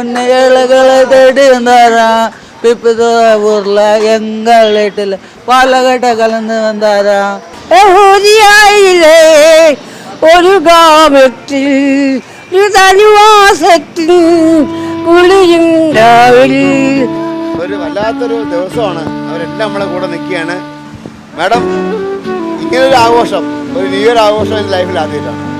ഉന്നകളെ തേടി വന്നാരാ പിപ്പിത ഊർല എങ്കൾ വീട്ടിൽ പാലകട്ട കലന്ന് വന്നാരാ യഹൂദിയായില്ലേ ഒരു ഗാമത്തിൽ ഒരു ഒരു വല്ലാത്തൊരു ദിവസമാണ്. അവരെല്ലാം നമ്മളെ കൂടെ നിൽക്കുകയാണ്. മാഡം ഇങ്ങനൊരു ആഘോഷം ഒരു ന്യൂ ഇയർ ആഘോഷം ലൈഫിൽ ആദ്യമായിട്ടാണ്.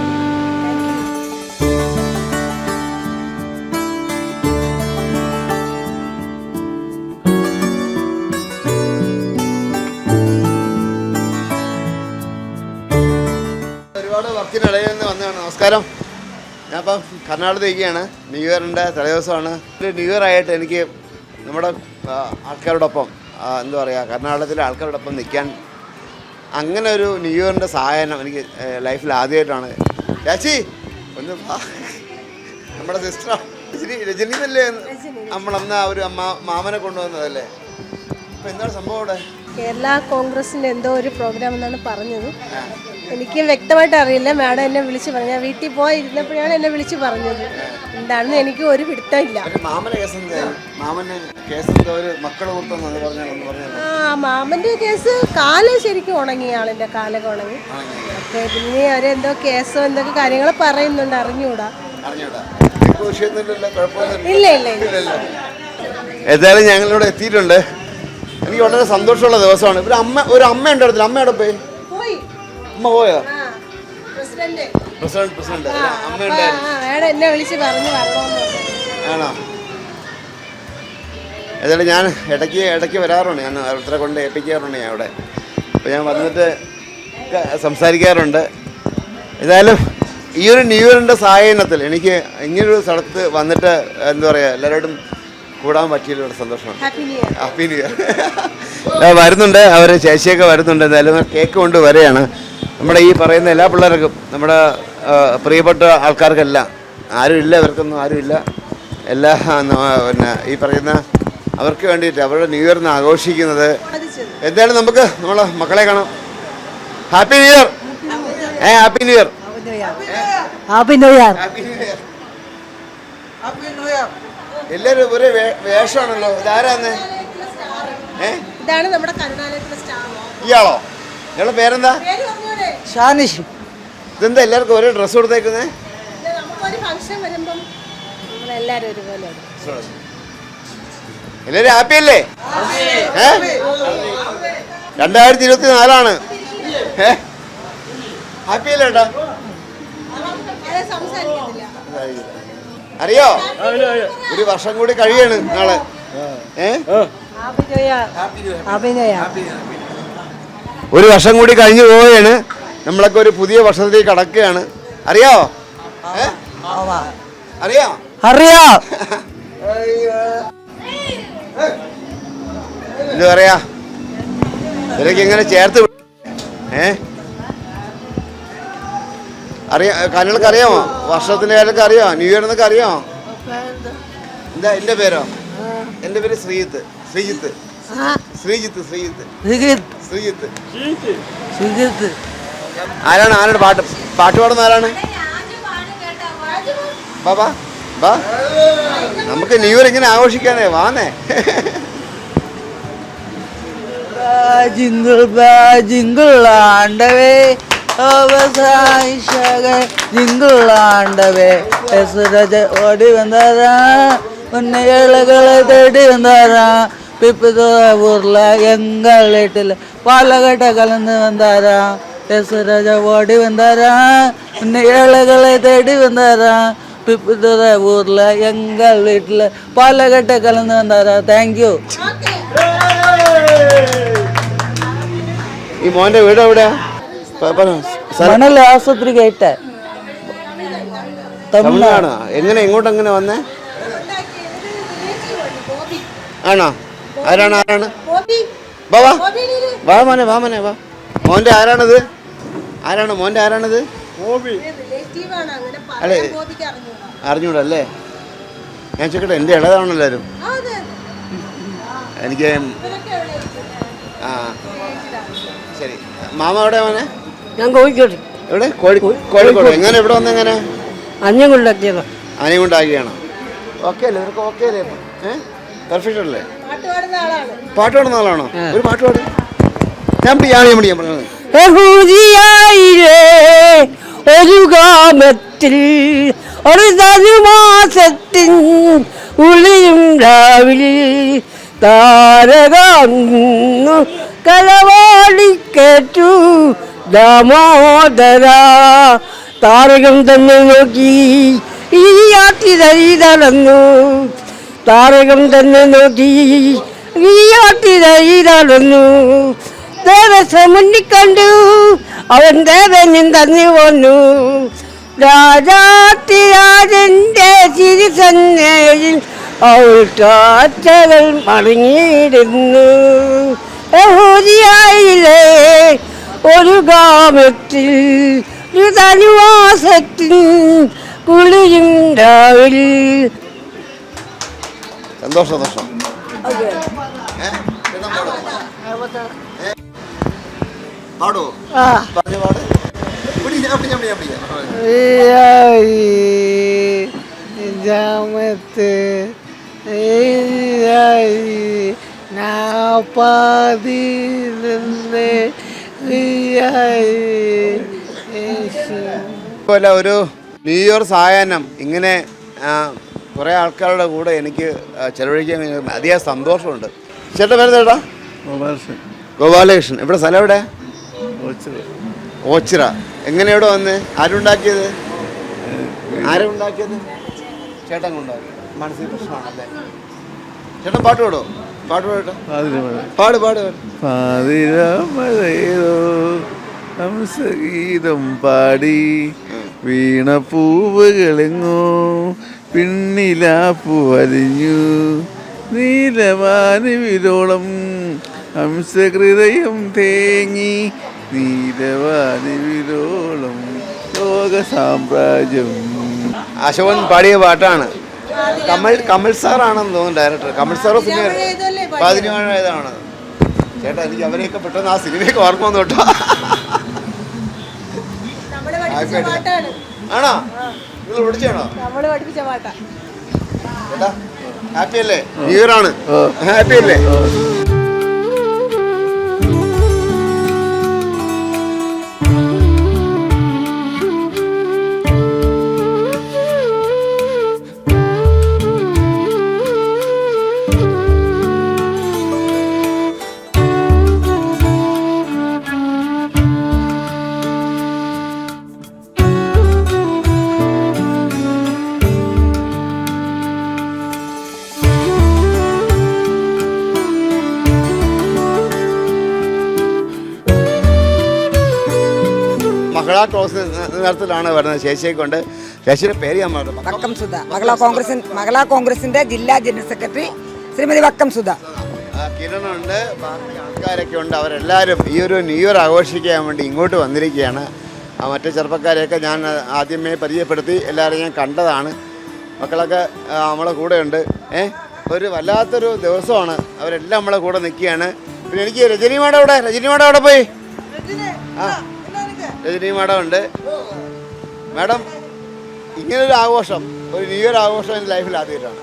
നമസ്കാരം. ഞാനിപ്പം കർണാടകത്തേക്കാണ് ന്യൂ ഇയറിന്റെ തലേദിവസമാണ് ഒരു ന്യൂ ഇയർ ആയിട്ട് എനിക്ക് നമ്മുടെ ആൾക്കാരോടൊപ്പം എന്താ പറയുക കർണാടകത്തിലെ ആൾക്കാരോടൊപ്പം നിൽക്കാൻ അങ്ങനെ ഒരു ന്യൂ ഇയറിന്റെ സഹായം എനിക്ക് ലൈഫിൽ ആദ്യമായിട്ടാണ്. ചേച്ചി ഒന്ന്. നമ്മുടെ സിസ്റ്റർ രജനി രജനി. എന്നല്ലേ നമ്മളന്ന് ആ ഒരു അമ്മ മാമനെ കൊണ്ടുവന്നതല്ലേ? അപ്പം എന്താണ് സംഭവം അവിടെ? കേരള കോൺഗ്രസിന്റെ എന്തോ ഒരു പ്രോഗ്രാം എന്നാണ് പറഞ്ഞത്. എനിക്ക് വ്യക്തമായിട്ട് അറിയില്ല. മാഡം എന്നെ വിളിച്ച് പറഞ്ഞു. ഞാൻ വീട്ടിൽ പോയി ഇരുന്നപ്പോഴാണ് എന്നെ വിളിച്ച് പറഞ്ഞത്. എന്താണെന്ന് എനിക്ക് ഒരു പിടുത്തമില്ല. ആ മാമന്റെ കേസ് കാൽ ശരിക്കും ഉണങ്ങി ആളിന്റെ കാലൊക്കെ ഉണങ്ങി. ഓക്കെ പിന്നെ അവരെന്തോ കേസോ എന്തൊക്കെ കാര്യങ്ങൾ പറയുന്നുണ്ട്. അറിഞ്ഞൂടാ ഇല്ല ഇല്ല. ഏതായാലും ഞങ്ങളിവിടെ എത്തിയിട്ടുണ്ട്. എനിക്ക് വളരെ സന്തോഷമുള്ള ദിവസമാണ്. ഒരു അമ്മ ഒരു അമ്മ ഉണ്ടായിരുന്നില്ല അമ്മ പോയി പോയി? അമ്മ പോയോ? പ്രസിഡന്റ്. പ്രസിഡന്റ് അമ്മ മാഡം എന്നെ വിളിച്ച് പറഞ്ഞു. ആണോ? ഏതായാലും ഞാൻ ഇടയ്ക്ക് ഇടയ്ക്ക് വരാറുണ്ട്. ഞാൻ ഓരോരുത്തരെ കൊണ്ട് ഏൽപ്പിക്കാറുണ്ട് ഞാൻ അവിടെ. അപ്പോൾ ഞാൻ വന്നിട്ട് സംസാരിക്കാറുണ്ട്. ഏതായാലും ഈ ഒരു ന്യൂ ഇയറിന്റെ സായനത്തിൽ എനിക്ക് ഇങ്ങനൊരു സ്ഥലത്ത് വന്നിട്ട് എന്താ പറയുക എല്ലാവരോടും കൂടാൻ പറ്റിയതിൽ ഒരു സന്തോഷമാണ്. Happy new year happy new year വരുന്നുണ്ട്. അവർ ചേച്ചിയൊക്കെ വരുന്നുണ്ട്. എന്തായാലും കേക്ക് കൊണ്ട് വരെയാണ് നമ്മുടെ ഈ പറയുന്ന എല്ലാ പിള്ളേർക്കും നമ്മുടെ പ്രിയപ്പെട്ട ആൾക്കാർക്കെല്ലാം ആരുമില്ല ഇവർക്കൊന്നും ആരുമില്ല എല്ലാ പിന്നെ ഈ പറയുന്ന അവർക്ക് വേണ്ടിയിട്ട് അവരുടെ ന്യൂ ഇയറിന് ആഘോഷിക്കുന്നത് എന്തായാലും നമുക്ക് നമ്മളെ മക്കളെ കാണാം. ഹാപ്പി ന്യൂ ഇയർ ഏ happy new year happy new year happy new year എല്ലാവരും ഒരേ വേഷമാണല്ലോ. ഇതാരാന്ന്? ഏ? ഇതാണ് നമ്മുടെ ഇയാളോ? നിങ്ങളുടെ പേരെന്താ? ഷാനിഷ് ഇതെന്താ എല്ലാവർക്കും ഒരേ ഡ്രസ്സ് കൊടുത്തേക്കുന്നേ? എല്ലാരും ഹാപ്പി അല്ലേ? ഏ? രണ്ടായിരത്തി ഇരുപത്തി നാലാണ്. ഹാപ്പി അല്ലേ ഏട്ടാ? അറിയോ? ഒരു വർഷം കൂടി കഴിയാണ് നാളെ. ഏ? ഹാപ്പി ഹാപ്പി ഒരു വർഷം കൂടി കഴിഞ്ഞു പോവുകയാണ്. നമ്മളൊക്കെ ഒരു പുതിയ വർഷത്തിലേക്ക് കടക്കുകയാണ്. അറിയോ? അറിയോ? അറിയാം. എന്ത് പറയാ? ഇവരൊക്കെ ഇങ്ങനെ ചേർത്ത് ഏ? അറിയാ കാര്യങ്ങളൊക്കെ അറിയാമോ? വർഷത്തിന്റെ കാര്യമൊക്കെ അറിയാമോ ന്യൂ ഇയർ എന്നൊക്കെ അറിയാമോ എന്താ എന്റെ പേരോ? എന്റെ പേര് ശ്രീജിത്ത്. ശ്രീജിത്ത് ശ്രീജിത്ത്. ശ്രീജിത്ത്. ശ്രീജിത്ത്. ശ്രീജിത്ത്. ആരാണ്? ആരാണ് പാട്ട്? പാട്ട് പാടുന്ന ആരാണ്? ബാബാ ബാ നമുക്ക് ന്യൂ ഇയർ ഇങ്ങനെ ആഘോഷിക്കാനേ. വാന്നേ ജിങ്കിൾ ജിങ്കിളാണ്ടവേ ഓടി വന്നാരാ ഉന്നയളകളെ തേടി വന്നാരാ ஓடி வந்தாரா உன்னை ஏழைகளை தேடி வந்தாரா பிப்புதுற ஊர்ல எங்கள் வீட்டில் பாலகட்டை கலந்து வந்தாரா எசுரஜ ஓடி வந்தாரா உன்னை ஏழைகளை தேடி வந்தாரா பிப்புதுற ஊர்ல எங்கள் வீட்டில் பாலகட்டை கலந்து வந்தாரா தேங்க்யூ ഈ മോന്റെ വീട് എവിടെയാ പ- പറ. സ്ഥലം മണൽ ആശുപത്രി കേട്ട തമിഴ്നാടാ എങ്ങനെ എങ്ങോട്ട് എങ്ങനെ വന്നേ ആണോ ആരാണ് ആരാണ്? ബോബി വാ വാ. ബോബിയിൽ വാ മോനെ വാ മോനെ വാ. മോന്റെ ആരാണത്? ആരാണ് മോന്റെ ആരാണത്? അല്ലെ? അറിഞ്ഞൂടല്ലേ? ഞാൻ ചോദിക്കട്ടെ എന്റെ ഇളയതാണല്ലോ എല്ലാവരും? ആ, അതെ അതെ. എനിക്ക്? ആ. ശരി. മാമ എവിടെ മോനെ? ഞാൻ കോഴിക്കോട്. എവിടെ? കോഴിക്കോട്. കോഴിക്കോട്. എങ്ങനെ ഇവിടെ വന്ന എങ്ങനെ? വന്നെങ്ങനെ കൊണ്ടാക്കിയതാ അനിയും കൊണ്ടാക്കിയാണോ ഓക്കെ അല്ലേ ഇവർക്ക് ഓക്കെ അല്ലേ ഏഹ് പെർഫെക്റ്റ് അല്ലേ? പാട്ട് പാടുന്ന ആളാണ്. ഒരു പാട്ട് പാട്. ഞാൻ പിടി ഞാൻ പിടി ഞാൻ പറഞ്ഞത് ഒരു ഗാമത്തിൽ ഒരു ധനുമാസത്തിൻ ഉളിയും രാവിലെ താരകന്നു കലവാടിക്കേറ്റു ദാമോദര താരകം തന്നെ നോക്കി ഈ യാത്തിരയി നടന്നു. താരകം തന്നെ നോക്കി ഈയാട്ടിരയിലാടുന്നു ദേവസ്വം മുന്നിൽ കണ്ടു. അവൻ ദേവനും തന്നു വന്നു. രാജാത്തിരാജന്റെ ചിരിസന്നയിൽ അവൾ കാറ്റകൾ മടങ്ങിയിരുന്നു. യഹൂദിയായില്ലേ ഒരു ഗാമത്തിൽ ഒരു തനുവാസത്തിൽ കുളിയും ഏ? ചേട്ടൻ പാടോ? പറഞ്ഞു ജാമത്ത് നാപ്പാതിരുന്ന് ഒരു ന്യൂ ഇയർ സായാഹ്നം ഇങ്ങനെ കുറേ ആൾക്കാരുടെ കൂടെ എനിക്ക് ചെലവഴിക്കാൻ അധികം അതിയായ സന്തോഷമുണ്ട്. ചേട്ടാ പേര് ചേട്ടാ? ഗോപാലകൃഷ്ണൻ. ഇവിടെ സ്ഥലം എവിടെ? ഓച്ചിറ. എങ്ങനെ ഇവിടെ വന്ന്? ആരുണ്ടാക്കിയത്? ആരുണ്ടാക്കിയത് ചേട്ടൻ കൊണ്ടാക്കി മനസ്സിൽ പ്രശ്നമാണല്ലേ ചേട്ടൻ പാട്ട് പാടോ പാട്ട് പാടട്ടെ. പാട് പാട് പാട്. പാതിരാമഴയോ ഹംസഗീതം പാടി വീണ പൂവുകളെങ്ങോ പിന്നിലാപ്പു വലിഞ്ഞു നീലവാനി വിരോളം ഹംസഹൃദയം തേങ്ങി. നീലവാനി വിരോളം ലോക സാമ്രാജ്യം അശോകൻ പാടിയ പാട്ടാണ്. കമൽ കമൽ സാറാണെന്ന് തോന്നുന്നു ഡയറക്ടർ കമൽ സാറോ സിനിമ പതിനാഴായതാണ് ചേട്ടാ എനിക്ക് അവരെയൊക്കെ പെട്ടെന്ന് ആ സിനിമയൊക്കെ ഓർമ്മ വന്നു കേട്ടോ. ആണോ? നിങ്ങൾ പഠിച്ചാണോ നമ്മൾ പഠിപ്പിച്ച പാട്ടാ. ഹാപ്പി അല്ലേ? ന്യൂ ഇയർ ആണ്. ഹാപ്പി അല്ലേ? മഹിളാ ക്രോസ് നേതൃത്വത്തിലാണ് വരുന്നത് ശേഷിയെ കൊണ്ട്. ശേഷിയുടെ പേര് ഞാൻ പറഞ്ഞു വക്കം സുധ. മഹിളാ കോൺഗ്രസ് മഹിളാ കോൺഗ്രസിന്റെ ജില്ലാ ജനറൽ സെക്രട്ടറി ശ്രീമതി വക്കം സുധ. കിരണുണ്ട്. ബാക്കി ആൾക്കാരൊക്കെ ഉണ്ട്. അവരെല്ലാവരും ഈ ഒരു ന്യൂ ഇയർ ആഘോഷിക്കാൻ വേണ്ടി ഇങ്ങോട്ട് വന്നിരിക്കുകയാണ്. ആ, മറ്റു ചെറുപ്പക്കാരെയൊക്കെ ഞാൻ ആദ്യമേ പരിചയപ്പെടുത്തി. എല്ലാവരും ഞാൻ കണ്ടതാണ്. മക്കളൊക്കെ നമ്മളെ കൂടെയുണ്ട്. ഏ? ഒരു വല്ലാത്തൊരു ദിവസമാണ്. അവരെല്ലാം നമ്മളെ കൂടെ നിൽക്കുകയാണ്. പിന്നെ എനിക്ക് രജനി മാഡം അവിടെ രജനി മാഡം അവിടെ പോയി. ആ രജനി മാഡം ഉണ്ട് മാഡം ഇങ്ങനൊരു ആഘോഷം ഒരു ന്യൂ ഇയർ ആഘോഷം എന്റെ ലൈഫിൽ ആദ്യമായിട്ടാണ്.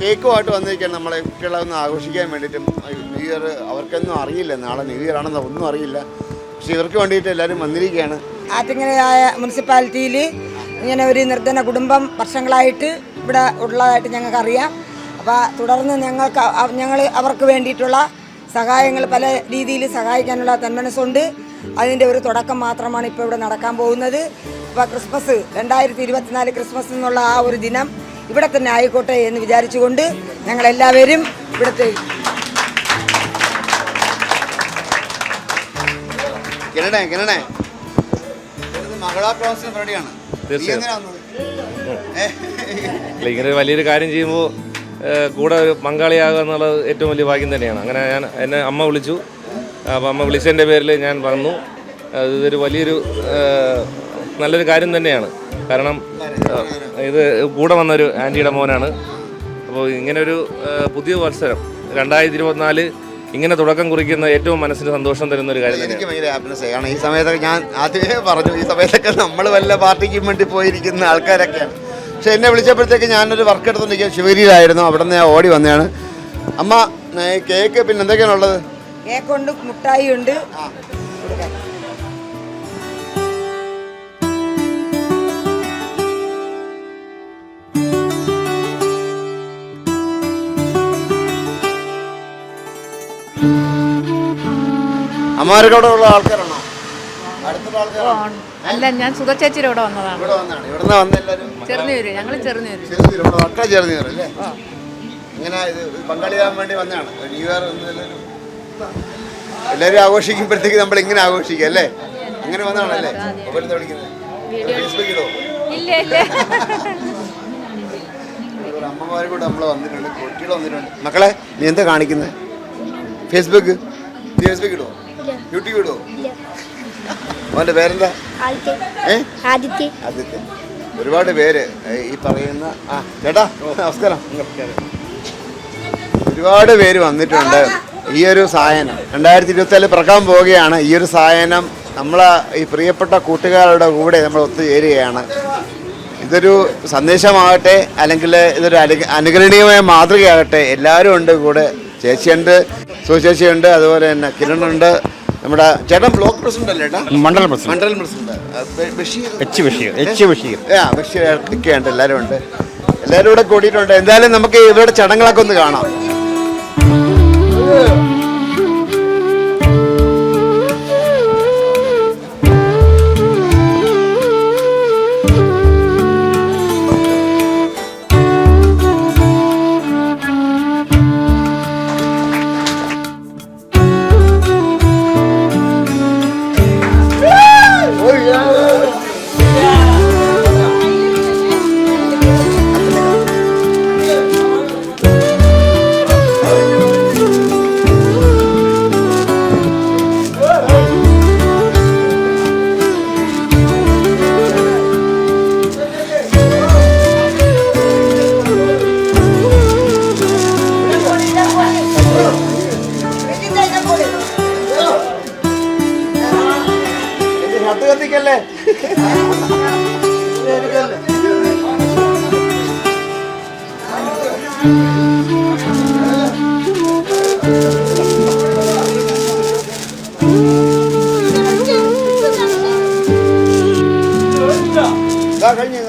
കേക്കുമായിട്ട് വന്നിരിക്കുകയാണ് നമ്മളെ കുട്ടികളെ ഒന്ന് ആഘോഷിക്കാൻ വേണ്ടിയിട്ടും. ന്യൂ ഇയർ അവർക്കൊന്നും അറിയില്ല. നാളെ ന്യൂ ഇയർ ആണെന്ന് ഒന്നും അറിയില്ല. പക്ഷെ ഇവർക്ക് വേണ്ടിയിട്ട് എല്ലാവരും വന്നിരിക്കുകയാണ്. ആറ്റിങ്ങനെയായ മുനിസിപ്പാലിറ്റിയിൽ ഇങ്ങനെ ഒരു നിർധന കുടുംബം വർഷങ്ങളായിട്ട് ഇവിടെ ഉള്ളതായിട്ട് ഞങ്ങൾക്ക് അറിയാം. അപ്പോൾ തുടർന്ന് ഞങ്ങൾക്ക് ഞങ്ങൾ അവർക്ക് വേണ്ടിയിട്ടുള്ള സഹായങ്ങൾ പല രീതിയിൽ സഹായിക്കാനുള്ള തന്മനസ്സുണ്ട് അതിന്റെ ഒരു തുടക്കം മാത്രമാണ് ഇപ്പോൾ ഇവിടെ നടക്കാൻ പോകുന്നത്. ഇപ്പോൾ ക്രിസ്മസ് രണ്ടായിരത്തി ഇരുപത്തിനാല് ക്രിസ്മസ് എന്നുള്ള ആ ഒരു ദിനം ഇവിടെ തന്നെ ആയിക്കോട്ടെ എന്ന് വിചാരിച്ചുകൊണ്ട് ഞങ്ങളെല്ലാവരും ഇവിടുത്തെ കിരണേ കിരണേ പരിപാടിയാണ് തീർച്ചയായും. ഇങ്ങനെ ഒരു വലിയൊരു കാര്യം ചെയ്യുമ്പോൾ കൂടെ ഒരു പങ്കാളിയാകുക എന്നുള്ളത് ഏറ്റവും വലിയ ഭാഗ്യം തന്നെയാണ്. അങ്ങനെ ഞാൻ എന്നെ അമ്മ വിളിച്ചു. അപ്പോൾ അമ്മ വിളിച്ചതിന്റെ പേരിൽ ഞാൻ വന്നു. അതൊരു ഇതൊരു വലിയൊരു നല്ലൊരു കാര്യം തന്നെയാണ്. കാരണം ഇത് കൂടെ വന്നൊരു ആന്റിയുടെ മോനാണ്. അപ്പോൾ ഇങ്ങനൊരു പുതിയ മത്സരം രണ്ടായിരത്തി ഇരുപത്തിനാല് ഇങ്ങനെ തുടക്കം കുറിക്കുന്ന ഏറ്റവും മനസ്സിന് സന്തോഷം തരുന്ന ഒരു കാര്യം എനിക്ക് ഭയങ്കര ഹാപ്പിനെസ് കാരണം ഈ സമയത്തൊക്കെ ഞാൻ ആദ്യമേ പറഞ്ഞു ഈ സമയത്തൊക്കെ നമ്മൾ വല്ല പാർട്ടിക്കും വേണ്ടി പോയിരിക്കുന്ന ആൾക്കാരൊക്കെയാണ്. പക്ഷെ എന്നെ വിളിച്ചപ്പോഴത്തേക്ക് ഞാനൊരു വർക്ക് എടുത്തുകൊണ്ടിരിക്കുക ശിവഗിരിയിലായിരുന്നു. അവിടെ നിന്ന് ഞാൻ ഓടി വന്നതാണ്. അമ്മ കേക്ക് പിന്നെ എന്തൊക്കെയാണ് ഉള്ളത്? കേക്കുണ്ട് മുട്ടായി ഉണ്ട്. അവിടെ ഉള്ള ആൾക്കാരാണോ? അടുത്തുള്ള ആൾക്കാരാണോ? അല്ല ഞാൻ സുധ ചേച്ചിയുടെ ഇവിടെ വന്നതാണ്. ഇവിടെ വന്നാണ്. ഇവിടുന്ന് വന്ന എല്ലാവരും ചെറുന്നൂര് ഞങ്ങൾ ചെറുന്നൂര് ഇവിടെ മക്കളെ അല്ലേ? ഇങ്ങനെ ഇത് പങ്കാളിയാകാൻ വേണ്ടി വന്നതാണ്. ന്യൂ ഇയർ എന്നൊരു എല്ലാവരും ആഘോഷിക്കുമ്പോഴത്തേക്ക് നമ്മൾ ഇങ്ങനെ ആഘോഷിക്കുക അല്ലേ? അങ്ങനെ വന്നതാണല്ലേ? മൊബൈലിൽ വിളിക്കുന്നത്. ഫേസ്ബുക്കിലോ അമ്മമാരും കൂടെ നമ്മൾ വന്നിട്ടുണ്ട് കുട്ടികൾ വന്നിട്ടുണ്ട്. മക്കളെ നീ എന്താ കാണിക്കുന്നത് ഫേസ്ബുക്ക് നീ ഫേസ്ബുക്ക് ഇടുവോ യൂട്യൂബ് ഇടുവോ അവന്റെ പേരെന്താ? ആദിത്യ. ആദിത്യ. ഒരുപാട് പേര് ഈ പറയുന്ന ആ ചേട്ടാ നമസ്കാരം. ഒരുപാട് പേര് വന്നിട്ടുണ്ട്. ഈ ഒരു സായനം. രണ്ടായിരത്തി ഇരുപത്തിനാല് പിറക്കാൻ പോവുകയാണ്. ഈ ഒരു സായനം നമ്മളെ ഈ പ്രിയപ്പെട്ട കൂട്ടുകാരുടെ കൂടെ നമ്മൾ ഒത്തുചേരുകയാണ്. ഇതൊരു സന്ദേശമാകട്ടെ അല്ലെങ്കിൽ ഇതൊരു അനു അനുകരണീയമായ മാതൃകയാകട്ടെ എല്ലാവരും ഉണ്ട് കൂടെ. ചേച്ചിയുണ്ട് സുചേച്ചിയുണ്ട് അതുപോലെ തന്നെ കിരണുണ്ട്. നമ്മുടെ ചേട്ടൻ ബ്ലോക്ക് പ്രസിഡന്റ് അല്ലേ മണ്ഡലം പ്രസിഡന്റ്. മണ്ഡലം president. Basheer. H Basheer H Basheer. ആ ബഷീർ ഒക്കെ ഉണ്ട് എല്ലാവരും ഉണ്ട്. എല്ലാവരും കൂടെ കൂടിയിട്ടുണ്ട്. എന്തായാലും നമുക്ക് ഇവരുടെ ചടങ്ങുകളൊക്കെ ഒന്ന് കാണാം. Yeah. Погоняй.